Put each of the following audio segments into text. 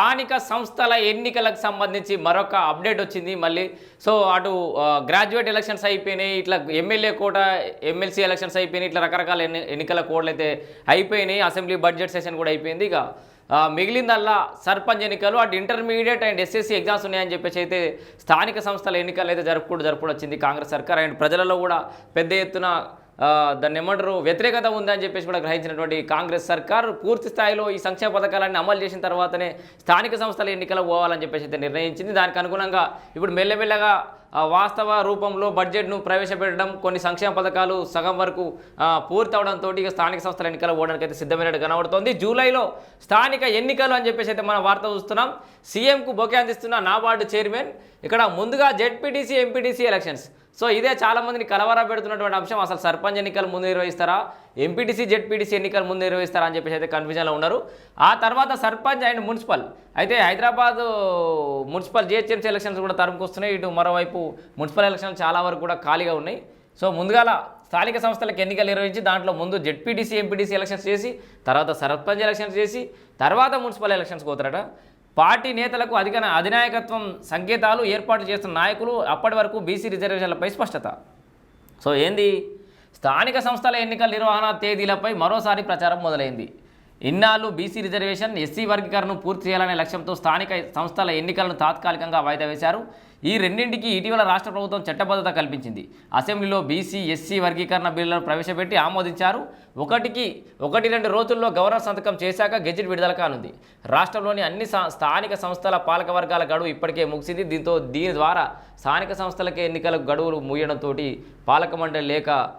స్థానిక సంస్థల ఎన్నికలకు సంబంధించి మరొక అప్డేట్ వచ్చింది మళ్ళీ. సో అటు గ్రాడ్యుయేట్ ఎలక్షన్స్ అయిపోయినాయి ఇట్లా ఎమ్మెల్యే కోట ఎమ్మెల్సీ ఎలక్షన్స్ అయిపోయినాయి ఇట్లా రకరకాల ఎన్ని ఎన్నికల కోడ్లు అయితే అయిపోయినాయి అసెంబ్లీ బడ్జెట్ సెషన్ కూడా అయిపోయింది. ఇక మిగిలిందల్లా సర్పంచ్ ఎన్నికలు అటు ఇంటర్మీడియట్ అండ్ ఎస్ఎస్సీ ఎగ్జామ్స్ ఉన్నాయని చెప్పేసి అయితే స్థానిక సంస్థల ఎన్నికలు అయితే జరుపుకుంటూ జరుపుకోవచ్చింది కాంగ్రెస్ సర్కార్. అండ్ ప్రజలలో కూడా పెద్ద ఎత్తున దాన్ని ఏమంటారు? వ్యతిరేకత ఉందని చెప్పేసి కూడా గ్రహించినటువంటి కాంగ్రెస్ సర్కార్ పూర్తి స్థాయిలో ఈ సంక్షేమ పథకాలన్నీ అమలు చేసిన తర్వాతనే స్థానిక సంస్థల ఎన్నికలు పోవాలని చెప్పేసి అయితే నిర్ణయించింది. దానికి అనుగుణంగా ఇప్పుడు మెల్లమెల్లగా వాస్తవ రూపంలో బడ్జెట్ను ప్రవేశపెట్టడం కొన్ని సంక్షేమ పథకాలు సగం వరకు పూర్తవడంతో పూర్తి అవడంతో ఇక స్థానిక సంస్థల ఎన్నికలు పోవడానికి అయితే సిద్ధమైనట్టు కనబడుతోంది. జూలైలో స్థానిక ఎన్నికలు అని చెప్పేసి అయితే మనం వార్త చూస్తున్నాం. సీఎంకు బొకే అందిస్తున్న నాబార్డు చైర్మన్ ఇక్కడ ముందుగా జెడ్పీటీసీ ఎంపీటీసీ ఎలక్షన్స్. సో ఇదే చాలామందిని కలవరా పెడుతున్నటువంటి అంశం. అసలు సర్పంచ్ ఎన్నికలు ముందు నిర్వహిస్తారా? ఎంపీటీసీ జెడ్పీటీసీ ఎన్నికలు ముందు నిర్వహిస్తారా అని చెప్పేసి అయితే కన్ఫ్యూజన్లో ఉన్నారు. ఆ తర్వాత సర్పంచ్ అండ్ మున్సిపల్. అయితే హైదరాబాద్ మున్సిపల్ జిహెచ్ఎంసీ ఎలక్షన్స్ కూడా తరుముకొస్తున్నాయి. ఇటు మరోవైపు మున్సిపల్ ఎలక్షన్లు చాలా వరకు కూడా ఖాళీగా ఉన్నాయి. సో ముందుగాల స్థానిక సంస్థలకు ఎన్నికలు నిర్వహించి దాంట్లో ముందు జెడ్పీటీసీ ఎంపీటీసీ ఎలక్షన్స్ చేసి తర్వాత సర్పంచ్ ఎలక్షన్స్ చేసి తర్వాత మున్సిపల్ ఎలక్షన్స్ పోతారట పార్టీ నేతలకు అధిక అధినాయకత్వం సంకేతాలు ఏర్పాటు చేస్తున్న నాయకులు అప్పటి వరకు బీసీ రిజర్వేషన్లపై స్పష్టత. సో ఏంది? స్థానిక సంస్థల ఎన్నికల నిర్వహణ తేదీలపై మరోసారి ప్రచారం మొదలైంది. ఇన్నాళ్ళు బీసీ రిజర్వేషన్ ఎస్సీ వర్గీకరణను పూర్తి చేయాలనే లక్ష్యంతో స్థానిక సంస్థల ఎన్నికలను తాత్కాలికంగా వాయిదా వేశారు. ఈ రెండింటికి ఇటీవల రాష్ట్ర ప్రభుత్వం చట్టబద్ధత కల్పించింది. అసెంబ్లీలో బీసీ ఎస్సీ వర్గీకరణ బిల్లులను ప్రవేశపెట్టి ఆమోదించారు. ఒకటికి ఒకటి రెండు రోజుల్లో గవర్నర్ సంతకం చేశాక గెజిట్ విడుదల కానుంది. రాష్ట్రంలోని అన్ని సా- స్థానిక సంస్థల పాలక వర్గాల గడువు ఇప్పటికే ముగిసింది. దీంతో దీని ద్వారా స్థానిక సంస్థలకే ఎన్నికల గడువులు ముగియడంతో పాలక మండలి లేక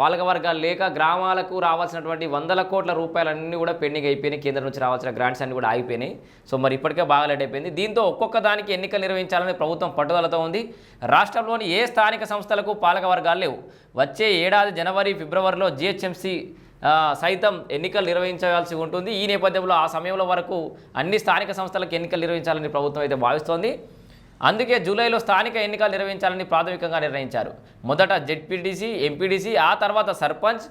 పాలక వర్గాలు లేక గ్రామాలకు రావాల్సినటువంటి వందల కోట్ల రూపాయలన్నీ కూడా పెండింగ్ అయిపోయినాయి. కేంద్రం నుంచి రావాల్సిన గ్రాంట్స్ అన్ని కూడా ఆగిపోయినాయి. సో మరి ఇప్పటికే బాగా లేట్ అయిపోయింది. దీంతో ఒక్కొక్క దానికి ఎన్నికలు నిర్వహించాలని ప్రభుత్వం పట్టుదలతో ఉంది. రాష్ట్రంలోని ఏ స్థానిక సంస్థలకు పాలక వర్గాలు లేవు. వచ్చే ఏడాది జనవరి ఫిబ్రవరిలో జిహెచ్ఎంసీ సైతం ఎన్నికలు నిర్వహించాల్సి ఉంటుంది. ఈ నేపథ్యంలో ఆ సమయంలో వరకు అన్ని స్థానిక సంస్థలకు ఎన్నికలు నిర్వహించాలని ప్రభుత్వం అయితే భావిస్తోంది. అందుకే జూలైలో స్థానిక ఎన్నికలు నిర్వహించాలని ప్రాథమికంగా నిర్ణయించారు. మొదట జెడ్పీటీసీ ఎంపీటీసీ ఆ తర్వాత సర్పంచ్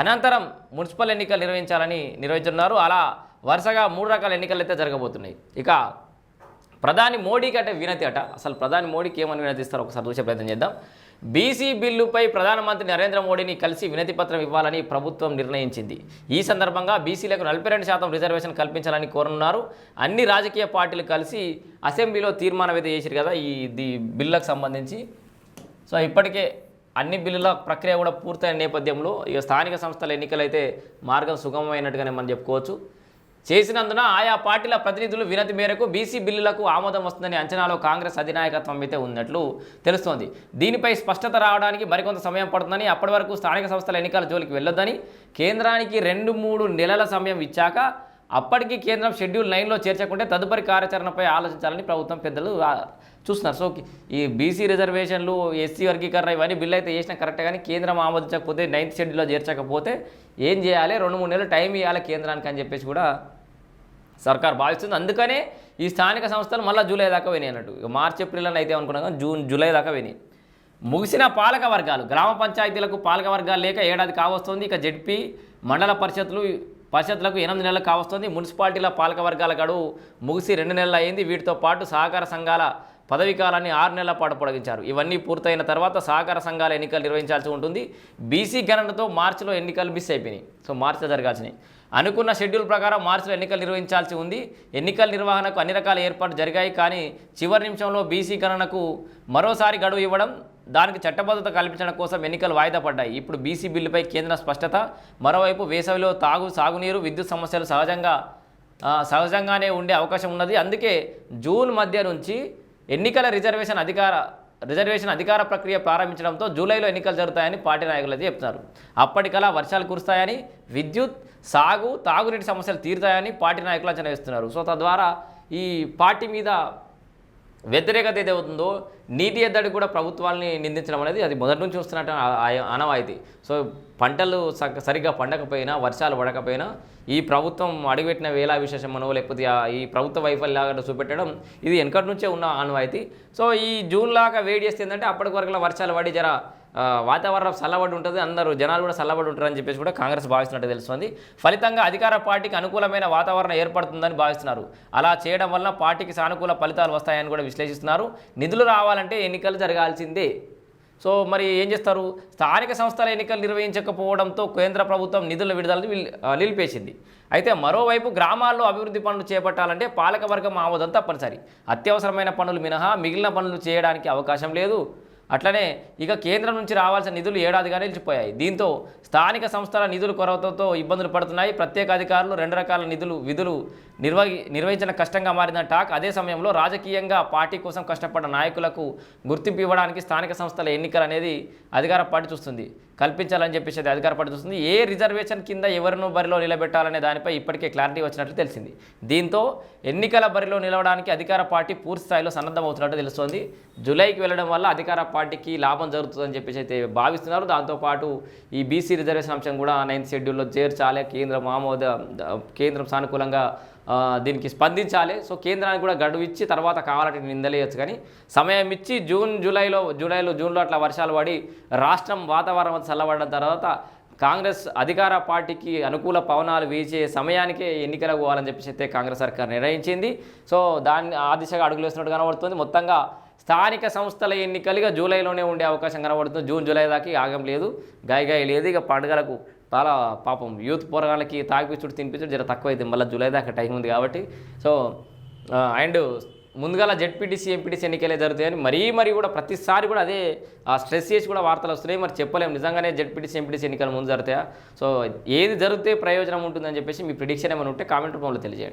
అనంతరం మున్సిపల్ ఎన్నికలు నిర్వహించాలని నిర్వహించున్నారు అలా వరుసగా మూడు రకాల ఎన్నికలు అయితే జరగబోతున్నాయి. ఇక ప్రధాని మోడీకి అంటే వినతి అట. అసలు ప్రధాని మోడీకి ఏమని వినతిస్తారో? ఒకసారి చూసే ప్రయత్నం చేద్దాం. బీసీ బిల్లుపై ప్రధానమంత్రి నరేంద్ర మోడీని కలిసి వినతి పత్రం ఇవ్వాలని ప్రభుత్వం నిర్ణయించింది. ఈ సందర్భంగా బీసీలకు నలభై రెండు శాతం రిజర్వేషన్ కల్పించాలని కోరనున్నారు. అన్ని రాజకీయ పార్టీలు కలిసి అసెంబ్లీలో తీర్మానం అయితే చేశారు కదా ఈ ఈ బిల్లులకు సంబంధించి. సో ఇప్పటికే అన్ని బిల్లుల ప్రక్రియ కూడా పూర్తయిన నేపథ్యంలో ఇక స్థానిక సంస్థల ఎన్నికలైతే మార్గం సుగమమైనట్టుగానే మనం చెప్పుకోవచ్చు. చేసినందున ఆయా పార్టీల ప్రతినిధులు వినతి మేరకు బీసీ బిల్లులకు ఆమోదం వస్తుందని అంచనాలో కాంగ్రెస్ అధినాయకత్వం అయితే ఉన్నట్లు తెలుస్తోంది. దీనిపై స్పష్టత రావడానికి మరికొంత సమయం పడుతుందని అప్పటి వరకు స్థానిక సంస్థల ఎన్నికల జోలికి వెళ్ళొద్దని కేంద్రానికి రెండు మూడు నెలల సమయం ఇచ్చాక అప్పటికి కేంద్రం షెడ్యూల్ నైన్లో చేర్చకుంటే తదుపరి కార్యాచరణపై ఆలోచించాలని ప్రభుత్వం పెద్దలు చూస్తున్నారు. సో ఈ బీసీ రిజర్వేషన్లు ఎస్సీ వర్గీకరణ ఇవన్నీ బిల్లు అయితే చేసినా కరెక్ట్ కానీ కేంద్రం ఆమోదించకపోతే నైన్త్ షెడ్యూల్లో చేర్చకపోతే ఏం చేయాలి? రెండు మూడు నెలలు టైం ఇవ్వాలి కేంద్రానికి అని చెప్పేసి కూడా సర్కార్ భావిస్తుంది. అందుకనే ఈ స్థానిక సంస్థలు మళ్ళీ జూలై దాకా వినాయి అన్నట్టు. మార్చి ఏప్రిల్ అని అయితే అనుకున్నాం కానీ జూన్ జూలై దాకా వినాయి ముగిసిన పాలక వర్గాలు గ్రామ పంచాయతీలకు పాలక వర్గాలు లేక ఏడాది కావస్తుంది. ఇక జెడ్పీ మండల పరిషత్లు పరిషత్లకు ఎనిమిది నెలలు కావస్తుంది. మున్సిపాలిటీల పాలక వర్గాల గడువు ముగిసి రెండు నెలలు అయింది. వీటితో పాటు సహకార సంఘాల పదవీ కాలాన్ని ఆరు నెలల పాటు పొడిగించారు. ఇవన్నీ పూర్తయిన తర్వాత సహకార సంఘాల ఎన్నికలు నిర్వహించాల్సి ఉంటుంది. బీసీ గణనతో మార్చిలో ఎన్నికలు మిస్ అయిపోయినాయి. సో మార్చిలో జరగాల్సినాయి అనుకున్న షెడ్యూల్ ప్రకారం మార్చిలో ఎన్నికలు నిర్వహించాల్సి ఉంది. ఎన్నికల నిర్వహణకు అన్ని రకాల ఏర్పాట్లు జరిగాయి. కానీ చివరి నిమిషంలో బీసీ గణనకు మరోసారి గడువు ఇవ్వడం దానికి చట్టబద్ధత కల్పించడం కోసం ఎన్నికలు వాయిదా పడ్డాయి. ఇప్పుడు బీసీ బిల్లుపై కేంద్ర స్పష్టత. మరోవైపు వేసవిలో తాగు సాగునీరు విద్యుత్ సమస్యలు సహజంగా సహజంగానే ఉండే అవకాశం ఉన్నది. అందుకే జూన్ మధ్య నుంచి ఎన్నికల రిజర్వేషన్ అధికార రిజర్వేషన్ అధికార ప్రక్రియ ప్రారంభించడంతో జూలైలో ఎన్నికలు జరుగుతాయని పార్టీ నాయకులు అయితే చెప్తున్నారు. అప్పటికలా వర్షాలు కురుస్తాయని విద్యుత్ సాగు తాగునీటి సమస్యలు తీరుతాయని పార్టీ నాయకులు అంచనా వేస్తున్నారు. సో తద్వారా ఈ పార్టీ మీద వ్యతిరేకత ఏదైతే అవుతుందో నీటి ఎద్దడి కూడా ప్రభుత్వాల్ని నిందించడం అనేది అది మొదటి నుంచి వస్తున్నట్టు అనవాయితీ ఆనవాయితీ. సో పంటలు సరిగ్గా పండకపోయినా వర్షాలు పడకపోయినా ఈ ప్రభుత్వం అడుగుపెట్టిన వేలా విశేషమనో లేకపోతే ఈ ప్రభుత్వ వైఫల్యాలను చూపెట్టడం ఇది వెనకటి నుంచే ఉన్న ఆనవాయితీ. సో ఈ జూన్ లాగా వేడి చేస్తే ఏంటంటే అప్పటి వరకు వర్షాలు పడి జర వాతావరణం చల్లబడి ఉంటుంది అందరూ జనాలు కూడా చల్లబడి ఉంటారని చెప్పేసి కూడా కాంగ్రెస్ భావిస్తున్నట్టు తెలుస్తుంది. ఫలితంగా అధికార పార్టీకి అనుకూలమైన వాతావరణం ఏర్పడుతుందని భావిస్తున్నారు. అలా చేయడం వల్ల పార్టీకి సానుకూల ఫలితాలు వస్తాయని కూడా విశ్లేషిస్తున్నారు. నిధులు రావాలంటే ఎన్నికలు జరగాల్సిందే. సో మరి ఏం చేస్తారు? స్థానిక సంస్థల ఎన్నికలు నిర్వహించకపోవడంతో కేంద్ర ప్రభుత్వం నిధుల విడుదలని నిలిపేసింది. అయితే మరోవైపు గ్రామాల్లో అభివృద్ధి పనులు చేపట్టాలంటే పాలకవర్గం ఆమోదం తప్పనిసరి. అత్యవసరమైన పనులు మినహా మిగిలిన పనులు చేయడానికి అవకాశం లేదు. అట్లనే ఇక కేంద్రం నుంచి రావాల్సిన నిధులు ఏడాదిగా నిలిచిపోయాయి. దీంతో స్థానిక సంస్థల నిధుల కొరతతో ఇబ్బందులు పడుతున్నాయి. ప్రత్యేక అధికారులు రెండు రకాల నిధులు విధులు నిర్వహి నిర్వహించడం కష్టంగా మారిందని టాక్. అదే సమయంలో రాజకీయంగా పార్టీ కోసం కష్టపడ్డ నాయకులకు గుర్తింపు ఇవ్వడానికి స్థానిక సంస్థల ఎన్నికలు అనేది అధికార పార్టీ చూస్తుంది. కల్పించాలని చెప్పేసి అది అధికార పార్టీ చూస్తుంది. ఏ రిజర్వేషన్ కింద ఎవరిను బరిలో నిలబెట్టాలనే దానిపై ఇప్పటికే క్లారిటీ వచ్చినట్లు తెలిసింది. దీంతో ఎన్నికల బరిలో నిలవడానికి అధికార పార్టీ పూర్తి స్థాయిలో సన్నద్ధమవుతున్నట్టు తెలుస్తోంది. జూలైకి వెళ్ళడం వల్ల అధికార పార్టీ పార్టీకి లాభం జరుగుతుందని చెప్పేసి అయితే భావిస్తున్నారు. దాంతోపాటు ఈ బీసీ రిజర్వేషన్ అంశం కూడా నైన్త్ షెడ్యూల్లో చేర్చాలి. కేంద్రం ఆమోద కేంద్రం సానుకూలంగా దీనికి స్పందించాలి. సో కేంద్రానికి కూడా గడువు ఇచ్చి తర్వాత కావాలంటే నిందలేయచ్చు. కానీ సమయం ఇచ్చి జూన్ జూలైలో జూలైలో జూన్లో అట్లా వర్షాలు పడి రాష్ట్రం వాతావరణం చల్లబడిన తర్వాత కాంగ్రెస్ అధికార పార్టీకి అనుకూల పవనాలు వీచే సమయానికే ఎన్నికలకు పోవాలని చెప్పేసి అయితే కాంగ్రెస్ సర్కార్ నిర్ణయించింది. సో దాన్ని ఆ దిశగా అడుగులు వేస్తున్నట్టు కనబడుతుంది. మొత్తంగా స్థానిక సంస్థల ఎన్నికలుగా జూలైలోనే ఉండే అవకాశం కనబడుతుంది. జూన్ జూలై దాకా ఆగం లేదు. గాయగాయ గాయ లేదు. ఇక పండుగలకు చాలా పాపం యూత్ పోరగాళ్ళకి తాగిపించుడు తినిపించుడు జర తక్కువ అయితే మళ్ళీ జూలై దాకా టైం ఉంది కాబట్టి. సో అండ్ ముందుగా జెడ్పీటీసీ ఎంపీటీసీ ఎన్నికలే జరుగుతాయని మరీ మరీ కూడా ప్రతిసారి కూడా అదే ఆ స్ట్రెస్ చేసి కూడా వార్తలు వస్తున్నాయి. మరి చెప్పలేము నిజంగానే జెడ్పీటీసీ ఎంపీటీసీ ఎన్నికలు ముందు జరుగుతాయా? సో ఏది జరిగితే ప్రయోజనం ఉంటుందని చెప్పేసి మీ ప్రిడిక్షన్ ఏమైనా ఉంటే కామెంట్ రూపంలో తెలియజేయండి.